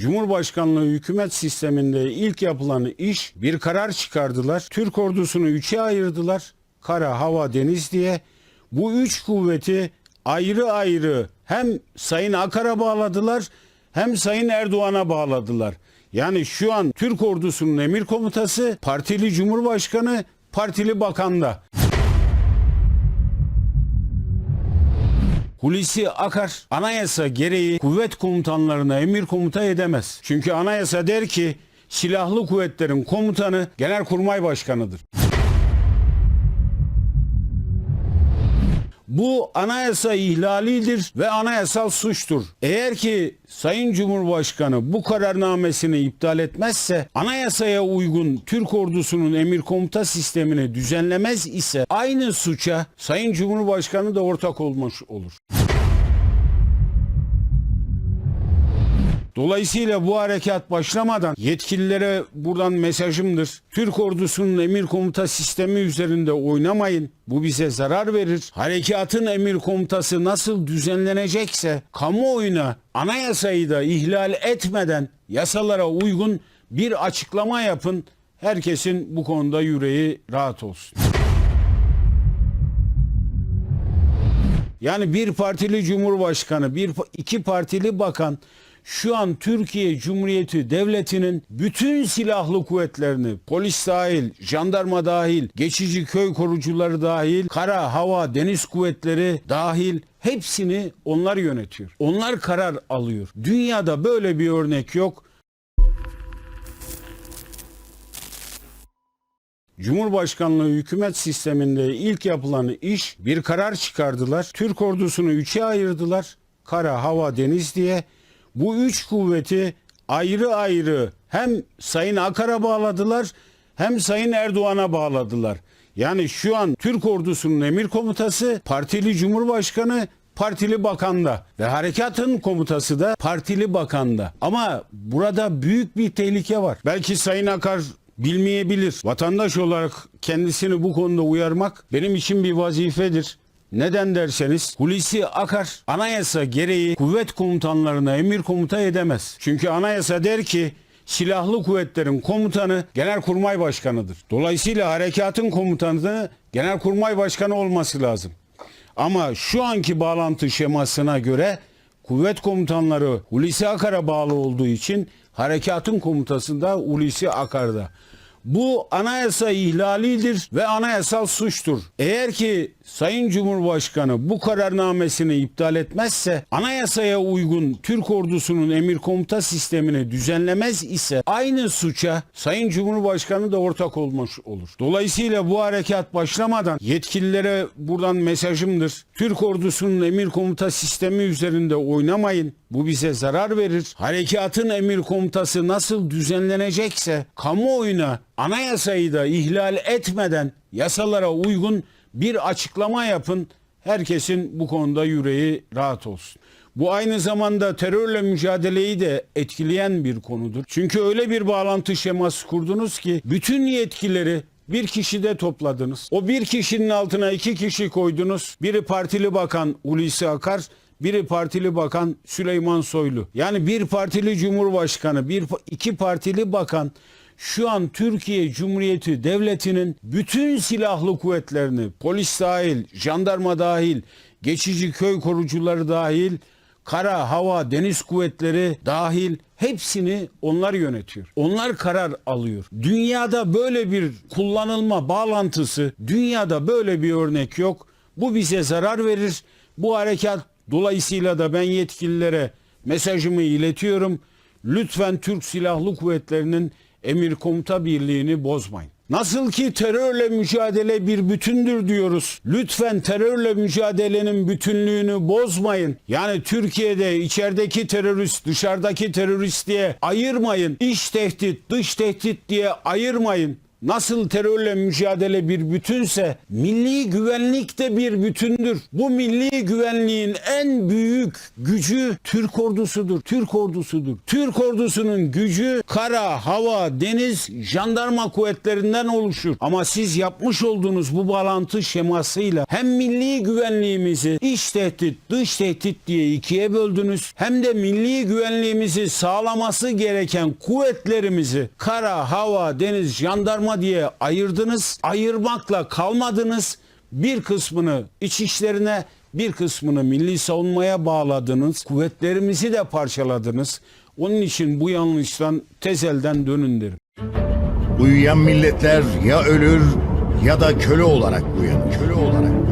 Cumhurbaşkanlığı hükümet sisteminde ilk yapılan iş bir karar çıkardılar. Türk ordusunu üçe ayırdılar. Kara, hava, deniz diye. Bu üç kuvveti ayrı ayrı hem Sayın Akar'a bağladılar hem Sayın Erdoğan'a bağladılar. Yani şu an Türk ordusunun emir komutası partili cumhurbaşkanı, partili bakanda. Hulusi Akar anayasa gereği kuvvet komutanlarına emir komuta edemez. Çünkü anayasa der ki silahlı kuvvetlerin komutanı genelkurmay başkanıdır. Bu anayasa ihlalidir ve anayasal suçtur. Eğer ki Sayın Cumhurbaşkanı bu kararnamesini iptal etmezse anayasaya uygun Türk ordusunun emir komuta sistemini düzenlemez ise aynı suça Sayın Cumhurbaşkanı da ortak olmuş olur. Dolayısıyla bu harekat başlamadan yetkililere buradan mesajımdır. Türk ordusunun emir komuta sistemi üzerinde oynamayın. Bu bize zarar verir. Harekatın emir komutası nasıl düzenlenecekse kamuoyuna anayasayı da ihlal etmeden yasalara uygun bir açıklama yapın. Herkesin bu konuda yüreği rahat olsun. Yani bir partili cumhurbaşkanı, bir iki partili bakan şu an Türkiye Cumhuriyeti Devleti'nin bütün silahlı kuvvetlerini, polis dahil, jandarma dahil, geçici köy korucuları dahil, kara, hava, deniz kuvvetleri dahil hepsini onlar yönetiyor. Onlar karar alıyor. Dünyada böyle bir örnek yok. Cumhurbaşkanlığı hükümet sisteminde ilk yapılan iş bir karar çıkardılar. Türk ordusunu üçe ayırdılar. Kara, hava, deniz diye. Bu üç kuvveti ayrı ayrı hem Sayın Akar'a bağladılar hem Sayın Erdoğan'a bağladılar. Yani şu an Türk ordusunun emir komutası partili cumhurbaşkanı partili bakanda ve harekatın komutası da partili bakanda. Ama burada büyük bir tehlike var. Belki Sayın Akar bilmeyebilir. Vatandaş olarak kendisini bu konuda uyarmak benim için bir vazifedir. Neden derseniz Hulusi Akar anayasa gereği kuvvet komutanlarına emir komuta edemez. Çünkü anayasa der ki silahlı kuvvetlerin komutanı genelkurmay başkanıdır. Dolayısıyla harekatın komutanı genelkurmay başkanı olması lazım. Ama şu anki bağlantı şemasına göre kuvvet komutanları Hulusi Akar'a bağlı olduğu için harekatın komutasında Hulusi Akar'da. Bu anayasa ihlalidir ve anayasal suçtur. Eğer ki Sayın Cumhurbaşkanı bu kararnamesini iptal etmezse anayasaya uygun Türk ordusunun emir komuta sistemini düzenlemez ise aynı suça Sayın Cumhurbaşkanı da ortak olmuş olur. Dolayısıyla bu harekat başlamadan yetkililere buradan mesajımdır. Türk ordusunun emir komuta sistemi üzerinde oynamayın. Bu bize zarar verir. Harekatın emir komutası nasıl düzenlenecekse kamuoyuna anayasayı da ihlal etmeden yasalara uygun bir açıklama yapın. Herkesin bu konuda yüreği rahat olsun. Bu aynı zamanda terörle mücadeleyi de etkileyen bir konudur. Çünkü öyle bir bağlantı şeması kurdunuz ki bütün yetkileri bir kişide topladınız. O bir kişinin altına iki kişi koydunuz. Biri partili bakan Hulusi Akar, biri partili bakan Süleyman Soylu. Yani bir partili cumhurbaşkanı, bir iki partili bakan şu an Türkiye Cumhuriyeti Devleti'nin bütün silahlı kuvvetlerini, polis dahil, jandarma dahil, geçici köy korucuları dahil, kara, hava, deniz kuvvetleri dahil hepsini onlar yönetiyor. Onlar karar alıyor. Dünyada böyle bir kullanılma bağlantısı, dünyada böyle bir örnek yok. Bu bize zarar verir. Bu harekat dolayısıyla da ben yetkililere mesajımı iletiyorum. Lütfen Türk Silahlı Kuvvetleri'nin emir komuta birliğini bozmayın. Nasıl ki terörle mücadele bir bütündür diyoruz. Lütfen terörle mücadelenin bütünlüğünü bozmayın. Yani Türkiye'de içerideki terörist, dışarıdaki terörist diye ayırmayın. İç tehdit, dış tehdit diye ayırmayın. Nasıl terörle mücadele bir bütünse milli güvenlik de bir bütündür. Bu milli güvenliğin en büyük gücü Türk ordusudur. Türk ordusudur. Türk ordusunun gücü kara, hava, deniz, jandarma kuvvetlerinden oluşur. Ama siz yapmış olduğunuz bu bağlantı şemasıyla hem milli güvenliğimizi iç tehdit, dış tehdit diye ikiye böldünüz. Hem de milli güvenliğimizi sağlaması gereken kuvvetlerimizi kara, hava, deniz, jandarma diye ayırdınız. Ayırmakla kalmadınız. Bir kısmını iç işlerine, bir kısmını milli savunmaya bağladınız. Kuvvetlerimizi de parçaladınız. Onun için bu yanlıştan tezelden dönün derim. Uyuyan milletler ya ölür ya da köle olarak uyanır. Köle olarak